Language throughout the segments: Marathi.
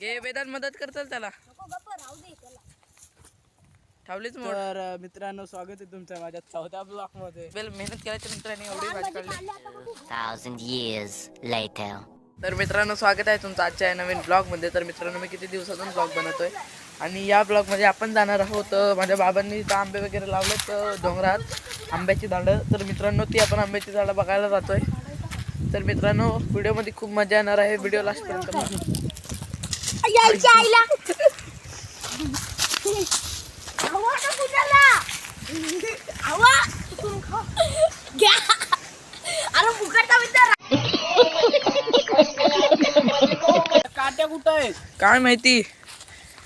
घे वेदांत मदत करताल त्याला. नको गप्प राहू दे त्याला. ठेवलीच मोड. तर मित्रांनो स्वागत आहे तुमचं माझ्या चौथ्या ब्लॉकमध्ये वेल मेहनत केल्याच्यानंतर एवढी भाजी काढली. काढले आता बघू thousand years later. तर मित्रांनो स्वागत आहे तुमचं आजच्या नवीन ब्लॉगमध्ये. तर मित्रांनो मी किती दिवसातून ब्लॉग बनवतोय? आणि या ब्लॉगमध्ये आपण जाणार आहोत माझ्या बाबांनी इथं आंबे वगैरे लावलेत डोंगरात. आंब्याची झाडं. तर मित्रांनो ती आपण आंब्याची झाडं बघायला जातोय. तर मित्रांनो व्हिडिओमध्ये खूप मजा येणार आहे. व्हिडिओ लास्टपर्यंत बघा. यायच्या आईला अरे फुकटचा काट्या कुठं आहेत? काय माहिती?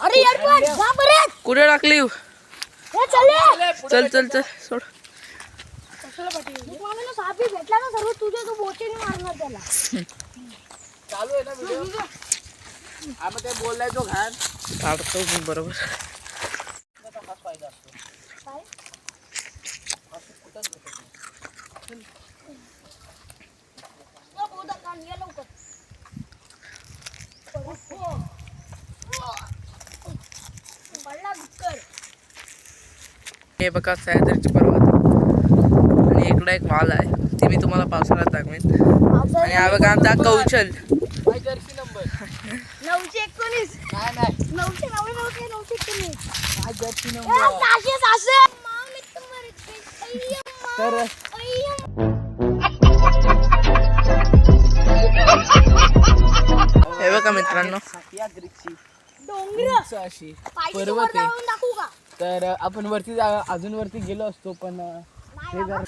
अरे यार पण जा बरं कुठे टाकली? हे चले. चल चल चल सोड. मला सापी भेटला ना सर्व तुझ्या तू बोटीने मारणार त्याला. चालू आहे ना व्हिडिओ आम्ही ते बोललाय तो घाण. काढतो बरोबर. फायदा हे बघा सह्याद्रीचे पर्वत. आणि इकडे एक वाल आहे. ती मी तुम्हाला पावसाळ्यात दाखवेन. आणि हा बघा आमचा कौशल. तर. हे बघा मित्रांनो. अशी पर्वत आहे. तर आपण वरती जा- अजून वरती गेलो असतो पण हे जर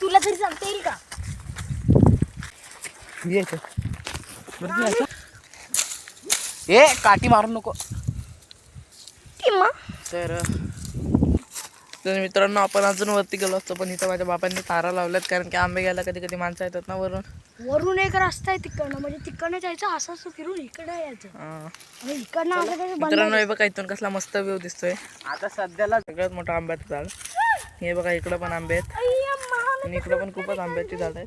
तुला तरी सांगता येईल का? ये काठी मारू नको. तर तर मित्रांनो आपण अजून वरती गेलो असतो पण इथं माझ्या बाबांनी तारा लावल्यात कारण की आंबे घ्यायला कधी कधी माणसं येतात ना वरून. वरून एक रस्ता आहे तिकडनं म्हणजे तिकडनं जायचं असं असं फिरून इकडे यायचं. आणि इकडनं मित्रांनो हे बघा इथून कसला मस्त व्ह्यू दिसतोय. आता सध्याला सगळ्यात मोठा आंब्याचं झाड. हे बघा इकडं पण आंबे आहेत. आणि इकडं पण खूपच आंब्याची झाड आहेत.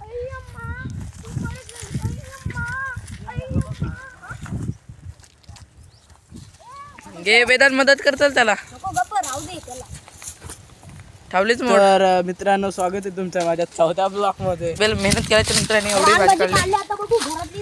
घे वेदांत मदत करताल त्याला नको गप्प राहू दे त्याला ठेवलीच मोड. तर मित्रांनो स्वागत आहे तुमचं माझ्या चौथ्या ब्लॉकमध्ये मेहनत केल्याच्यानंतर एवढी भाजी काढली.